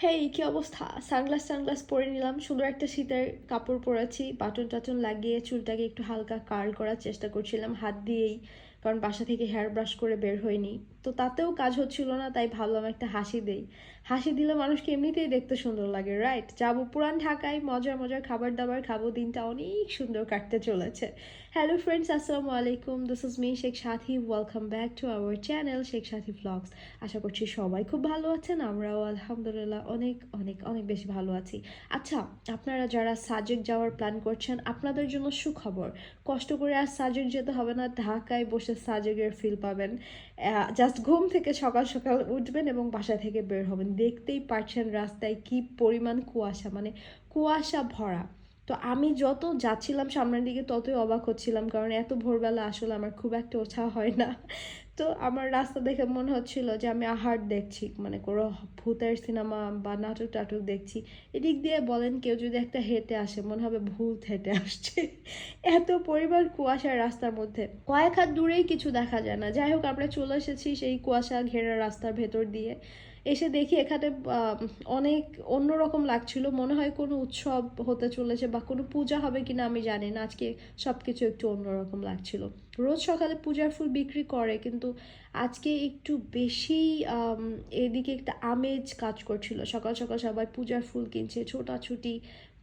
হেই কী অবস্থা? Sunglass sunglass পরে নিলাম, সুন্দর একটা শীতের কাপড় পরেছি বাটন টাটন লাগিয়ে চুলটাকে একটু হালকা কার্ল করার চেষ্টা করছিলাম, হাত দিয়েই। কারণ বাসা থেকে হেয়ার ব্রাশ করে বের হয়নি। তো তাতেও কাজ হচ্ছিল না, তাই ভাবলাম একটা হাসি দেই। হাসি দিলে মানুষকে এমনিতেই দেখতে সুন্দর লাগে রাইট যাব পুরান ঢাকায়, মজার মজার খাবার দাবার খাব, দিনটা অনেক সুন্দর কাটতে চলেছে। হ্যালো ফ্রেন্ডস আসসালামু আলাইকুম। This is me Sheikh Sathi. Welcome back to our channel Sheikh Sathi blogs আশা করছি সবাই খুব ভালো আছেন, আমরাও আলহামদুলিল্লাহ অনেক অনেক অনেক বেশি ভালো আছি। আচ্ছা আপনারা যারা সাজেক যাওয়ার প্ল্যান করছেন, আপনাদের জন্য সুখবর। কষ্ট করে আর সাজেক যেতে হবে না, ঢাকায় বসে সাজেকের ফিল পাবেন। জাস্ট ঘুম থেকে সকাল সকাল উঠবেন এবং বাসা থেকে বের হবেন। দেখতেই পারছেন রাস্তায় কি পরিমাণ কুয়াশা মানে কুয়াশা ভরা। তো আমি যত যাচ্ছিলাম সামনের দিকে ততই অবাক হচ্ছিলাম, কারণ এত ভোরবেলা আসলে আমার খুব একটা ওঠা হয় না। তো আমার রাস্তা দেখে মনে হচ্ছিল যে আমি আহার দেখছি মানে কোনো ভূতের সিনেমা বা নাটক টাটক দেখছি। এদিক দিয়ে বলেন কেউ যদি একটা হেঁটে আসে, মনে হবে ভূত হেঁটে আসছে। এত পরিমাণ কুয়াশার রাস্তার মধ্যে। কয়েক হাত দূরেই কিছু দেখা যায় না। যাই হোক, আমরা চলে এসেছি সেই কুয়াশা ঘেরা রাস্তার ভেতর দিয়ে। এসে দেখি এখানে অনেক অন্যরকম লাগছিল। মনে হয় কোনো উৎসব হতে চলেছে বা কোনো পূজা হবে কিনা আমি জানি না। আজকে সব কিছু একটু অন্যরকম লাগছিল। রোজ সকালে পূজার ফুল বিক্রি করে, কিন্তু আজকে একটু বেশি এদিকে একটা আমেজ কাজ করছিল। সকাল সকাল সবাই পূজার ফুল কিনছে, ছোটাছুটি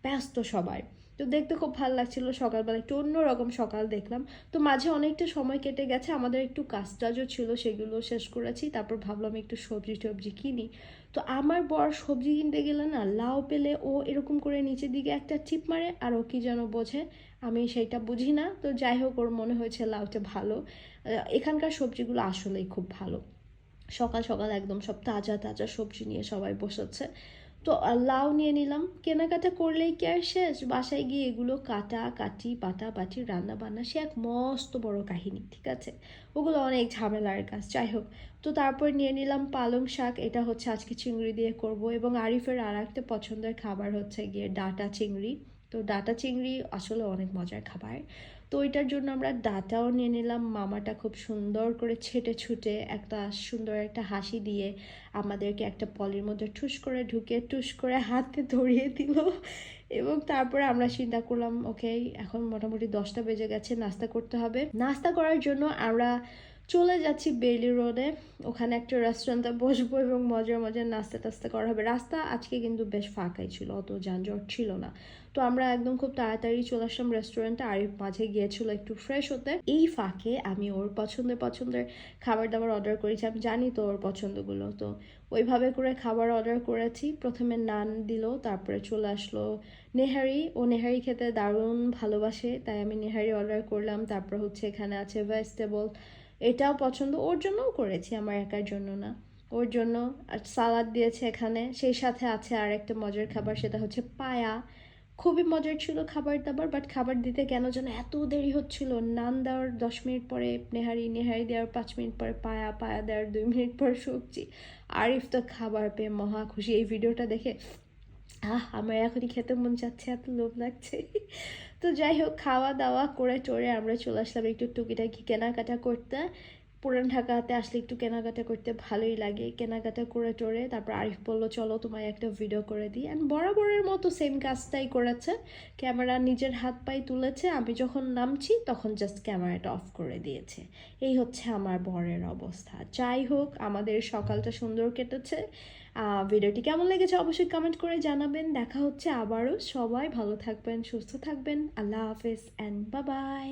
ব্যস্ত সবাই। তো দেখতে খুব ভালো লাগছিল সকালবেলা। একটু অন্যরকম সকাল দেখলাম। তো মাঝে অনেকটা সময় কেটে গেছে। আমাদের একটু কাজ টাজও ছিল, সেগুলো শেষ করেছি। তারপর ভাবলাম একটু সবজি টবজি কিনি। তো আমার বর সবজি কিনতে গেলে না, লাউ পেলে ও এরকম করে নিচের দিকে একটা চিপ মারে, আর ও কী যেন বোঝে, আমি সেইটা বুঝি না। তো যাই হোক, ওর মনে হয়েছে লাউটা ভালো। এখানকার সবজিগুলো আসলেই খুব ভালো। সকাল সকাল একদম সব তাজা তাজা সবজি নিয়ে সবাই বসেছে। তো লাউ নিয়ে নিলাম। কেনাকাটা করলেই কি আর শেষ? বাসায় গিয়ে এগুলো কাটা, কাটি পাতা পাটি রান্না বান্না সে এক মস্ত বড় কাহিনী, ঠিক আছে? ওগুলো অনেক ঝামেলার কাজ, যাই হোক। তো তারপর নিয়ে নিলাম পালং শাক, এটা হচ্ছে আজকে চিংড়ি দিয়ে করব এবং আরিফের আর একটা পছন্দের খাবার হচ্ছে গিয়ে ডাটা চিংড়ি। তো ডাটা চিংড়ি আসলে অনেক মজার খাবার। তো ওইটার জন্য আমরা ডাটাও নিয়ে নিলাম। মামাটা খুব সুন্দর করে ছেটে ছুটে একটা সুন্দর একটা হাসি দিয়ে আমাদেরকে একটা পলির মধ্যে ঠুস করে ঢুকে টুস করে হাতে ধরিয়ে দিল। এবং তারপরে আমরা চিন্তা করলাম, ওকে, এখন মোটামুটি দশটা বেজে গেছে, নাস্তা করতে হবে। নাস্তা করার জন্য আমরা চলে যাচ্ছি বেলি রোডে। ওখানে একটা রেস্টুরেন্টে বসবো এবং মজার মজার নাস্তা টাস্তা করা হবে। রাস্তা আজকে কিন্তু বেশ ফাঁকাই ছিল, অত যানজট ছিল না। তো আমরা একদম খুব তাড়াতাড়ি চলে আসলাম রেস্টুরেন্টে আর মাঝে গিয়েছিল একটু ফ্রেশ হতে। এই ফাঁকে আমি ওর পছন্দের পছন্দের খাবার দাবার অর্ডার করেছি। আমি জানি তো ওর পছন্দগুলো। তো ওইভাবে করে খাবার অর্ডার করেছি। প্রথমে নান দিল, তারপরে চলে আসলো নেহারি। ও নেহারি খেতে দারুণ ভালোবাসে, তাই আমি নেহারি অর্ডার করলাম। তারপর হচ্ছে এখানে আছে ভেজিটেবল এটাও পছন্দ, ওর জন্যও করেছি আমার একার জন্য না। ওর জন্য সালাদ দিয়েছে এখানে, সেই সাথে আছে আর একটা মজার খাবার, সেটা হচ্ছে পায়া। খুবই মজার ছিল খাবার দাবার বাট খাবার দিতে কেন যেন এত দেরি হচ্ছিল। নান দেওয়ার দশ মিনিট পরে নেহারি নেহারি দেওয়ার পাঁচ মিনিট পরে পায়া পায়া দেওয়ার দুই মিনিট পর সবজি আরিফ তো খাবার পেয়ে মহা খুশি। এই ভিডিওটা দেখে আহ, আমার এখনই খেতে মন চাচ্ছে, এত লোভ লাগছে। তো যাই হোক, খাওয়া দাওয়া করে টোরে আমরা চলে আসলাম একটু টুকিটাকি কেনাকাটা করতে। পুরান ঢাকাতে আসলে একটু কেনাকাটা করতে ভালোই লাগে। কেনাকাটা করে টোরে তারপর আরিফ বলল, চলো তোমায় একটা ভিডিও করে দিই। অ্যান্ড বরাবরের মতো সেম কাজটাই করেছে। ক্যামেরা নিজের হাত পায়ে তুলেছে। আমি যখন নামছি তখন জাস্ট ক্যামেরাটা অফ করে দিয়েছে। এই হচ্ছে আমার বরের অবস্থা। যাই হোক, আমাদের সকালটা সুন্দর কেটেছে। ভিডিওটি কেমন লেগেছে অবশ্যই কমেন্ট করে জানাবেন। দেখা হচ্ছে আবারও। সবাই ভালো থাকবেন, সুস্থ থাকবেন। আল্লাহ হাফেজ অ্যান্ড বাবাই